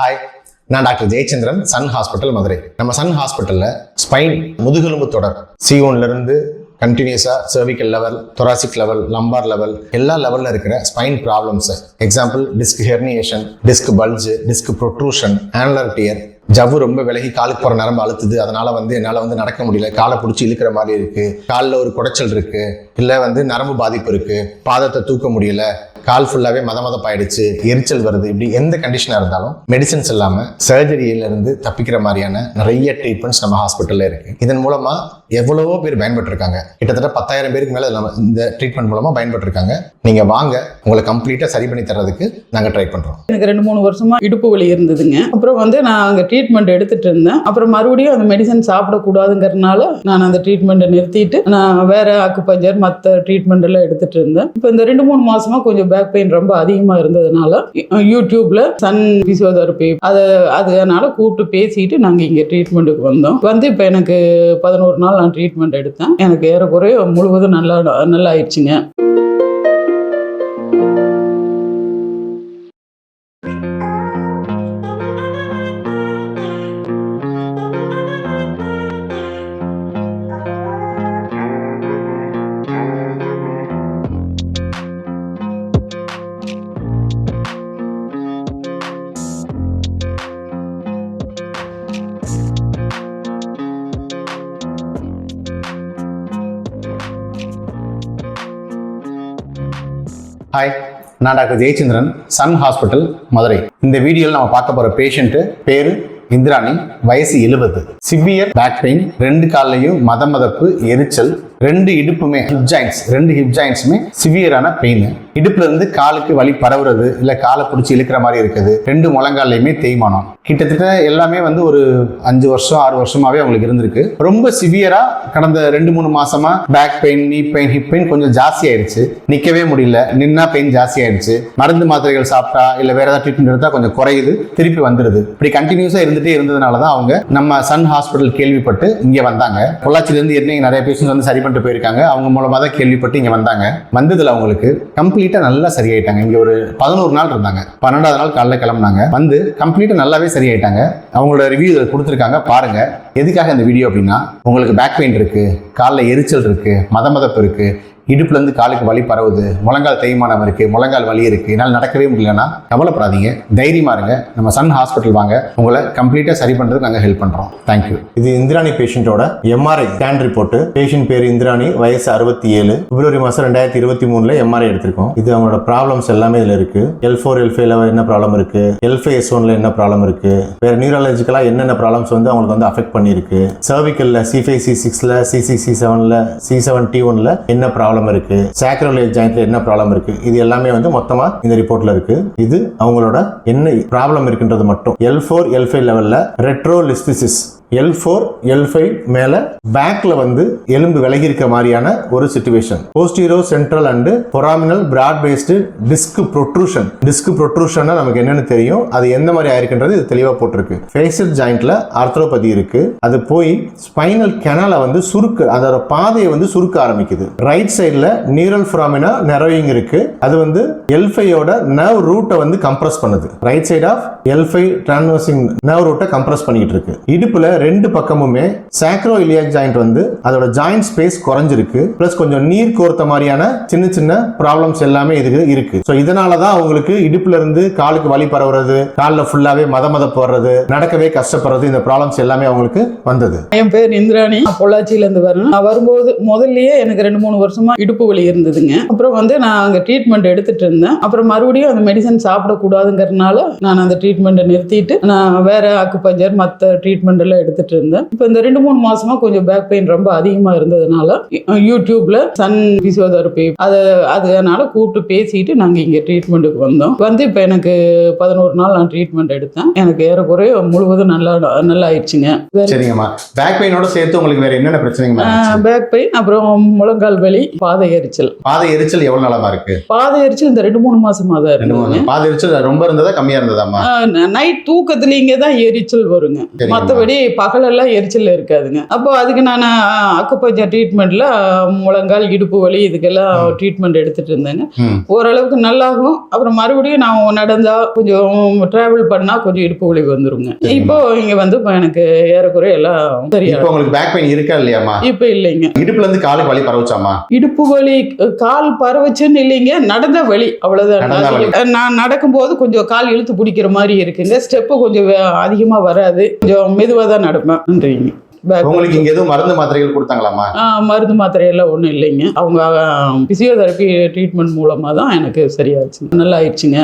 Hi நான் doctor Jayachandran Sun hospital Madurai. நம்ம Sun ஹாஸ்பிட்டலில் ஸ்பைன் முதுகெலும்பு தொடர். C1 ல கண்டினியூஸாக cervical level thoracic level lumbar level எல்லா லெவலில் இருக்கிற spine problems example disc herniation disc bulge disc protrusion annular tear ஜவ்வு ரொம்ப விலகி காலுக்கு போகிற நரம்பு அழுத்துது. அதனால வந்து என்னால் வந்து நடக்க முடியல. காலை பிடிச்சி இழுக்கிற மாதிரி இருக்கு. காலில் ஒரு குடைச்சல் இருக்கு. இல்லை வந்து நரம்பு பாதிப்பு இருக்கு. பாதத்தை தூக்க முடியல. கால் ஃபுல்லாகவே மத மதப்பாயிடுச்சு எரிச்சல் வருது இப்படி எந்த கண்டிஷனாக இருந்தாலும் மெடிசன்ஸ் இல்லாமல் சர்ஜரியில இருந்து தப்பிக்கிற மாதிரியான நிறைய ட்ரீட்மெண்ட்ஸ் நம்ம ஹாஸ்பிட்டலில் இருக்கு. இதன் மூலமா எவ்வளவோ பேர் பயன்பட்டிருக்காங்க. கிட்டத்தட்ட பத்தாயிரம் பேருக்கு மேலே நம்ம இந்த ட்ரீட்மெண்ட் மூலமா பயன்பட்டிருக்காங்க. நீங்க வாங்க உங்களை கம்ப்ளீட்டாக சரி பண்ணி தர்றதுக்கு நாங்கள் ட்ரை பண்றோம். எனக்கு ரெண்டு மூணு வருஷமா இடுப்பு வலி இருந்ததுங்க. அப்புறம் வந்து நான் அங்கே ட்ரீட்மெண்ட் எடுத்துட்டு இருந்தேன். அப்புறம் மறுபடியும் அந்த மெடிசன் சாப்பிடக்கூடாதுங்கிறதுனால நான் அந்த ட்ரீட்மெண்ட்டை நிறுத்திட்டு நான் வேற அக்குப்பஞ்சர் மற்ற ட்ரீட்மெண்ட் எல்லாம் எடுத்துட்டு இருந்தேன். இப்போ இந்த ரெண்டு மூணு மாசமா கொஞ்சம் பேக் பெயின் ரொம்ப அதிகமா இருந்ததுனால யூடியூப்ல சன் பிசியோதெரப்பி அதை அதனால கூப்பிட்டு பேசிட்டு நாங்கள் இங்கே ட்ரீட்மெண்ட்டுக்கு வந்தோம். வந்து இப்போ எனக்கு பதினோரு நாள் நான் ட்ரீட்மெண்ட் எடுத்தேன். எனக்கு ஏறக்குறைய முழுவதும் நல்லா நல்லா ஆயிடுச்சுங்க. ஹாய் நான் doctor Jayachandran Sun hospital Madurai. இந்த வீடியோவில் நம்ம பார்க்க போகிற பேஷண்ட்டு பேர் இந்திராணி வயசு எழுபது. சிவியர் பேக் பெயின் ரெண்டு கால்லையும் மத மதப்பு எரிச்சல் ரெண்டு இடுப்புமே ஹிப் ஜாயின்ஸ் ரெண்டு ஹிப் ஜாயின்ஸுமே சிவியரான பெயின் இடுப்புல இருந்து காலுக்கு வலி பரவுறது இல்ல காலை பிடிச்சி இழுக்கிற மாதிரி இருக்குது. ரெண்டு முழங்கால்லையுமே தேய்மானம். கிட்டத்தட்ட எல்லாமே வந்து ஒரு அஞ்சு வருஷம் ஆறு வருஷமாவே அவங்களுக்கு இருந்திருக்கு. ரொம்ப சிவியரா கடந்த ரெண்டு மூணு மாசமா back pain knee pain hip pain கொஞ்சம் ஜாஸ்தி ஆயிடுச்சு. நிக்கவே முடியல. நின்னா பெயின் ஜாஸ்தி ஆயிடுச்சு. மருந்து மாத்திரைகள் சாப்பிட்டா இல்ல வேற ஏதாவது ட்ரீட்மெண்ட் எடுத்தா கொஞ்சம் குறையுது. திருப்பி வந்துடுது இப்படி கண்டினியூஸா இருந்துட்டே இருந்ததுனால தான் அவங்க நம்ம சன் ஹாஸ்பிட்டல் கேள்விப்பட்டு இங்க வந்தாங்க. பொள்ளாச்சியில இருந்து ஏற்கனவே நிறைய பேஷண்ட்ஸ் வந்து சரி பண்ணிட்டு போயிருக்காங்க. அவங்க மூலமாக தான் கேள்விப்பட்டு இங்கே வந்தாங்க. வந்ததில் அவங்களுக்கு கம்ப்ளீட்டாக நல்லா சரியாயிட்டாங்க. இங்கே ஒரு பதினோரு நாள் இருந்தாங்க. பன்னெண்டாவது நாள் காலைல கிளம்புனாங்க. வந்து கம்ப்ளீட்டாக நல்லாவே சரியாயிட்டாங்க. அவங்களோட ரிவ்யூ இதில் கொடுத்துருக்காங்க. பாருங்கள் எதுக்காக இந்த வீடியோ அப்படின்னா உங்களுக்கு பேக் பெயின் இருக்குது காலில் எரிச்சல் இருக்குது மத மதப்பு இருக்குது இடுப்புலேருந்து காலுக்கு வலி பரவுது முழங்கால் தேய்மானம் இருக்குது முழங்கால் வலி இருக்குது என்னால் நடக்கவே முடியலன்னா கவலைப்படாதீங்க. தைரியமாக இருங்க. நம்ம சன் ஹாஸ்பிட்டல் வாங்க. உங்களை கம்ப்ளீட்டாக சரி பண்ணுறதுக்கு நாங்கள் ஹெல்ப் பண்ணுறோம் தேங்க்யூ இது இந்திராணி பேஷண்ட்டோட எம்ஆர்ஐ ஸ்கேன் ரிப்போர்ட்டு பேஷண்ட் பேர் இந்திராணி வயசு அறுபத்தி ஏழு. பிப்ரவரி மாதம் ரெண்டாயிரத்தி இருபத்தி மூணில் எம்ஆர்ஐ எடுத்திருக்கோம். இது அவங்களோட ப்ராப்ளம்ஸ் எல்லாமே இதில் இருக்குது எல் ஃபோர் எல் ஃபைவ்ல என்ன ப்ராப்ளம் இருக்குது எல் ஃபைவ் எஸ் ஒன்ல என்ன ப்ராப்ளம் இருக்குது வேறு நியூராலஜிக்கலாக என்னென்ன ப்ராப்ளம்ஸ் வந்து அவங்களுக்கு வந்து அஃபெக்ட் பண்ணியிருக்கு? சர்விக்கலில் சி ஃபைவ் சி சிக்ஸில் சி சிக்ஸ் சி செவனில் சி செவன் டி ஒனில் என்ன ப்ராப்ளம் இருக்கு. சாக்ரோலேஜ் ஜாயிண்ட்ல என்ன ப்ராப்ளம் இருக்கு? இது எல்லாமே வந்து மொத்தமா இந்த ரிப்போர்ட்ல இருக்கு. இது அவங்களோட என்ன ப்ராப்ளம் இருக்குன்றது மட்டும். எல் ஃபோர் எல் ஃபைவ் லெவல்ல retrolisthesis L four L five மேலே பேக்கில் வந்து எலும்பு விலகி இருக்க மாதிரியான ஒரு situation postero central and foraminal broad based disc protrusion disc protrusion நமக்கு என்னன்னு தெரியும். அது எந்த மாதிரி ஆயிருக்குன்றது இது தெளிவாக போட்டிருக்கு. ஃபேஷியல் ஜாயிண்ட்ல ஆர்த்ரோபதி இருக்கு. அது போய் ஸ்பைனல் கெனலை வந்து சுருக்கு அதோட பாதையை வந்து சுருக்க ஆரம்பிக்குது. ரைட் சைடில் நியூரல் ஃப்ராமினா நெரோயிங் இருக்கு. அது வந்து எல்ஃபையோட நர்வ் ரூட்டை வந்து கம்ப்ரஸ் பண்ணுது. Right side of L five traversing nerve ரூட்டை கம்ப்ரஸ் பண்ணிட்டு இருக்கு. இடுப்புல ரெண்டு பக்கமுமே சாக்ரோ இலியாக் ஜாயிண்ட் வந்து அதோட ஜாயிண்ட் ஸ்பேஸ் குறைஞ்சிருக்கு. பிளஸ் கொஞ்சம் நீர் கோர்த்த மாதிரியான சின்ன சின்ன ப்ராப்ளம்ஸ் எல்லாமே இதுக்கு இருக்கு. ஸோ இதனால தான் அவங்களுக்கு இடுப்புல இருந்து காலுக்கு வலி பரவுறது காலில் ஃபுல்லாவே மத மத போடுறது நடக்கவே கஷ்டப்படுறது இந்த ப்ராப்ளம்ஸ் எல்லாமே அவங்களுக்கு வந்தது. என் பேர் இந்திராணி. பொள்ளாச்சியிலேருந்து பொள்ளாச்சியில இருந்து வரேன். நான் வரும்போது முதல்லயே எனக்கு ரெண்டு மூணு வருஷமா இடுப்பு வலி இருந்ததுங்க. அப்புறம் வந்து நான் அங்கே ட்ரீட்மெண்ட் எடுத்துட்டு இருந்தேன். அப்புறம் மறுபடியும் அந்த மெடிசன் சாப்பிடக்கூடாதுங்கிறதுனால நான் அந்த ட்ரீட்மெண்ட்டை நிறுத்திட்டு நான் வேற அக்குப்பஞ்சர் மற்ற ட்ரீட்மெண்ட் எல்லாம் எடுத்துட்டு இருந்தேன் இப்போ இந்த ரெண்டு மூணு மாசமா கொஞ்சம் பேக் பெயின் ரொம்ப அதிகமா இருந்ததுனால யூடியூப்ல சன் பிசியோதெரப்பி அதை அதனால கூப்பிட்டு பேசிட்டு நாங்கள் இங்கே ட்ரீட்மெண்ட்டுக்கு வந்தோம். வந்து இப்போ எனக்கு பதினோரு நாள் நான் ட்ரீட்மெண்ட் எடுத்தேன். எனக்கு ஏறக்குறைய முழுவதும் நல்லா நல்லா ஆயிடுச்சுங்க சரிங்கம்மா. பேக் பெயினோட சேர்த்து உங்களுக்கு வேற என்னென்ன பிரச்சனைங்க பேக் பெயின் அப்புறம் முழங்கால் வலி பாதை எரிச்சல். பாதை எரிச்சல் எவ்வளவு நாளமா இருக்கு? பாதை எரிச்சல் இந்த ரெண்டு மூணு மாசமா தான் இருந்ததுங்க பாதை எரிச்சல் ரொம்ப இருந்ததா கம்மியா இருந்ததாம்மா? நைட் தூக்கத்துல இங்கே தான் எரிச்சல் வருங்க. மற்றபடி பகலெல்லாம் எரிச்சல் இருக்காதுங்க. அப்போ அதுக்கு நான் அக்குப்பஞ்சர் ட்ரீட்மெண்ட்ல முழங்கால் இடுப்பு வலி இதுக்கெல்லாம் ட்ரீட்மெண்ட் எடுத்துட்டு இருந்தேங்க. ஓரளவுக்கு நல்லாகும். அப்புறம் மறுபடியும் நான் நடந்தா கொஞ்சம் டிராவல் பண்ணா கொஞ்சம் இடுப்பு வலி வந்துருங்க. இப்போ இங்க வந்து எனக்கு ஏறக்குறைய எல்லாம் உங்களுக்கு பேக் பெயின் இருக்கா இல்லையாம்மா? இப்போ இல்லைங்க. இடுப்புல இருந்து காலுக்கு வலி பரவச்சாமா இடுப்பு வலி கால் பரவச்சுன்னு இல்லைங்க. நடந்த வலி அவ்வளவுதான். நடந்த வலி. நான் நடக்கும்போது கொஞ்சம் கால் இழுத்து பிடிக்கிற மாதிரி இருக்குங்க. ஸ்டெப்பு கொஞ்சம் வே- அதிகமா வராது. கொஞ்சம் மெதுவா தான் நடப்பேன். உங்களுக்கு இங்க எதுவும் மருந்து மாத்திரைகள் கொடுத்தாங்களாமா மருந்து மாத்திரையெல்லாம் ஒன்றும் இல்லைங்க. அவங்க பிசியோதெரப்பி ட்ரீட்மெண்ட் மூலமாக தான் எனக்கு சரியாச்சுங்க. நல்லா ஆயிடுச்சுங்க.